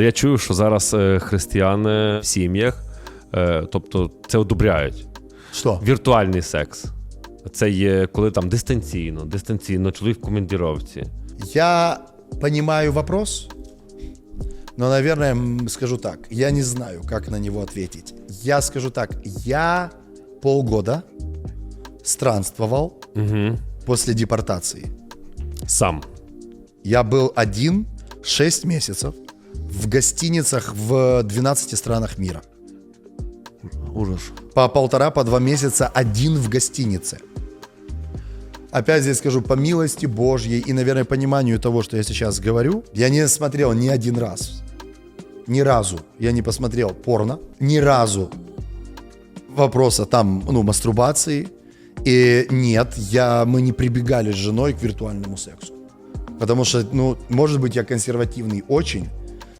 Я чую, що зараз е, християни в сім'ях, е, тобто це одобряють. Что? Віртуальний секс. Це є коли там дистанційно, дистанційно, чоловік в командіровці. Я понимаю вопрос, но, наверное, м, скажу так. Я не знаю, как на него ответить. Я скажу так. Я полгода странствовал после депортации. Сам. Я был один 6 месяцев в гостиницах в 12 странах мира. Ужас. По полтора, по два месяца один в гостинице. Опять здесь скажу, по милости Божьей и, наверное, пониманию того, что я сейчас говорю, я не смотрел ни один раз, ни разу я не посмотрел порно, ни разу вопроса там, ну, мастурбации. И нет, я, мы не прибегали с женой к виртуальному сексу. Потому что, ну, может быть, я консервативный очень,